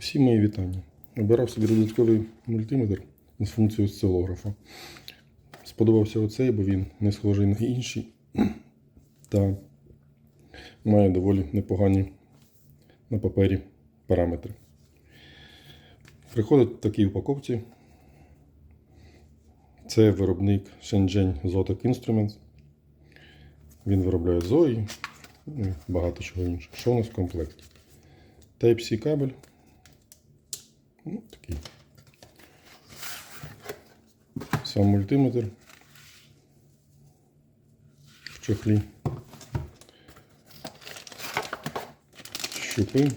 Всі мої вітання. Обирав собі додатковий мультиметр з функцією осцилографа. Сподобався оцей, бо він не схожий на інший та має доволі непогані на папері параметри. Приходить в такій упаковці. Це виробник Shenzhen Zotac Instruments. Він виробляє ну, і багато чого іншого. Що у нас в комплекті? Type-C кабель. Ну, такий. Сам мультиметр в чохлі. Щупи.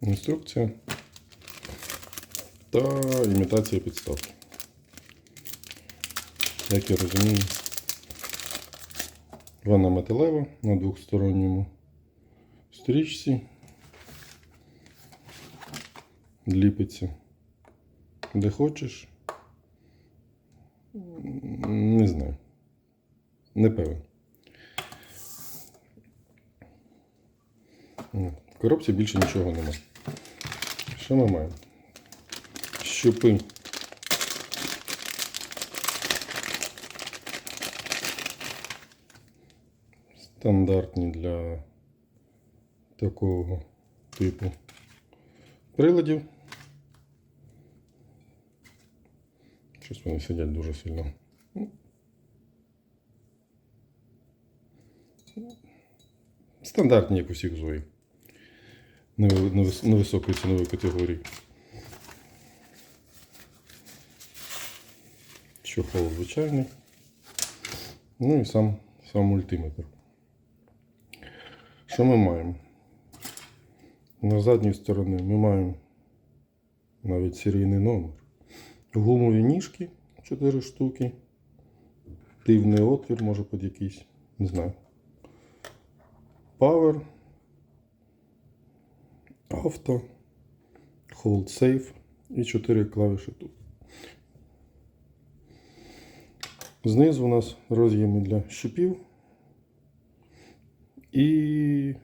Інструкція та імітація підставки. Як я розумію, вона металева на двохсторонньому стрічці. Ліпиться де хочеш. Не знаю. Не певен. В коробці більше нічого нема. Що ми маємо? Щупи. Стандартні для такого типу приладів. Щось вони сидять дуже сильно. Стандартні, як у всіх невис- Невисокої цінової категорії. Чохол звичайний. Ну і сам, сам мультиметр. Що ми маємо? На задній стороні ми маємо навіть серійний номер. Гумові ніжки 4 штуки. Дивний отвір, може під якийсь, не знаю. Power. Авто. Hold Safe і 4 клавіші тут. Знизу у нас роз'єми для щупів і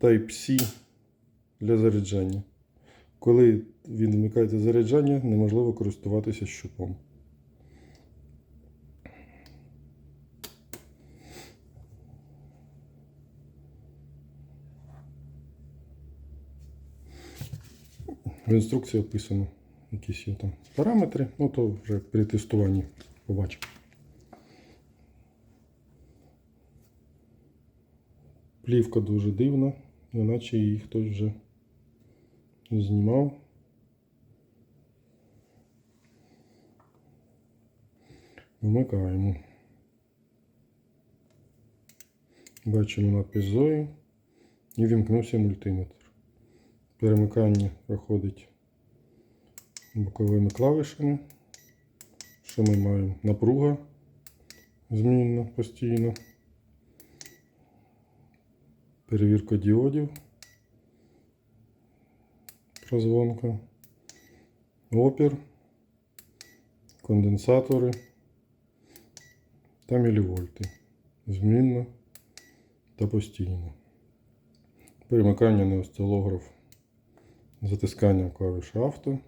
Type-C для заряджання. Коли він вмикається заряджання, неможливо користуватися щупом. В інструкції описано якісь є там параметри, ну то вже при тестуванні побачимо. Плівка дуже дивна, неначе її хтось вже знімав. Вмикаємо. Бачимо надпис Зої і вімкнувся мультиметр. Перемикання проходить боковими клавішами. Що ми маємо? Напруга змінна постійно. Перевірка діодів. Прозвонка. Опір. Конденсатори та мілівольти. Змінно та постійно. Перемикання на осцилограф затисканням клавіші авто.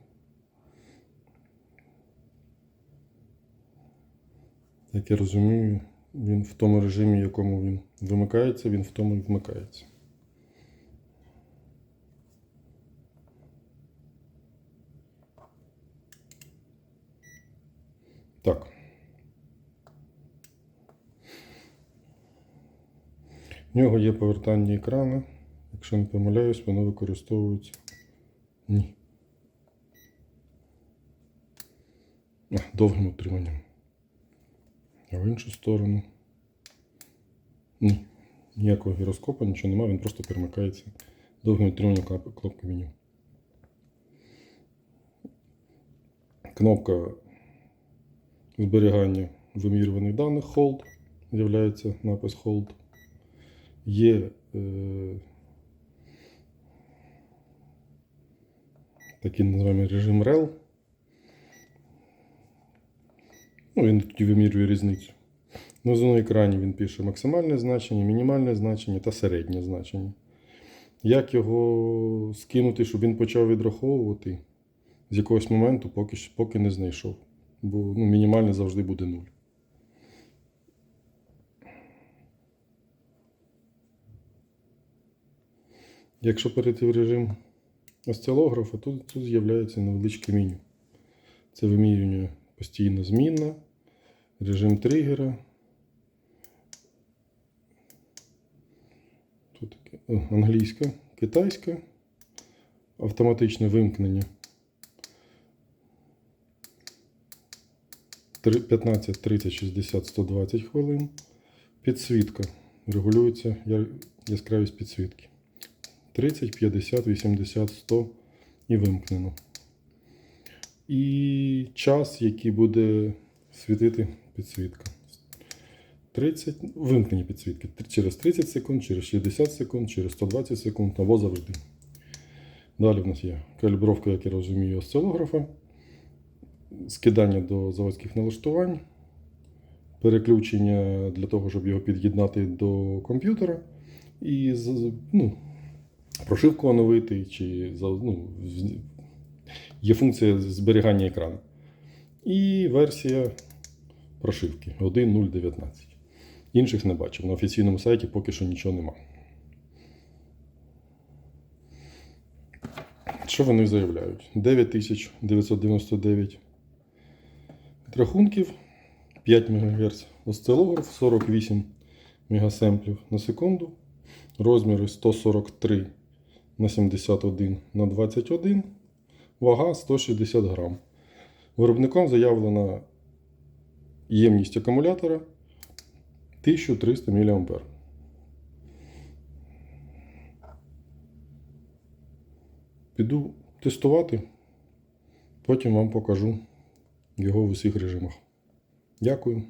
Як я розумію, він в тому режимі, в якому він вимикається, він в тому і вмикається. Так. В нього є повертання екрану. Якщо не помиляюсь, воно використовується. Ні. Довгим утриманням. А в іншу сторону. Ні. Ніякого гіроскопа, нічого немає, він просто перемикається довгим утриманням клап- кнопки меню. Кнопка зберігання вимірюваних даних Hold. З'являється напис Hold. Є е, такий називаємо режим REL. Ну, він тоді вимірює різницю. На екрані він пише максимальне значення, мінімальне значення та середнє значення. Як його скинути, щоб він почав відраховувати з якогось моменту, поки, поки не знайшов. Бо ну, мінімальне завжди буде 0. Якщо перейти в режим осцилографа, тут, тут з'являється невеличке меню. Це вимірювання постійно змінна, режим тригера. Тут англійська, китайська, автоматичне вимкнення. Три- 15, 30, 60, 120 хвилин. Підсвітка. Регулюється яскравість підсвітки. 30, 50, 80, 100 і вимкнено. І час, який буде світити підсвітка. 30, вимкнені підсвітки. Через 30 секунд, через 60 секунд, через 120 секунд або завжди. Далі в нас є калібровка, як я розумію, осцилографа, скидання до заводських налаштувань, переключення для того, щоб його під'єднати до комп'ютера. І ну, прошивку оновити, чи ну, є функція зберігання екрану. І версія прошивки 1.0.19. Інших не бачив. На офіційному сайті поки що нічого нема. Що вони заявляють? 9999 рахунків, 5 МГц осцилограф, 48 мегасемплів на секунду, розміри 143 на 71 на 21, вага 160 грам. Виробником заявлена ємність акумулятора 1300 мА. Піду тестувати, потім вам покажу його в усіх режимах. Дякую.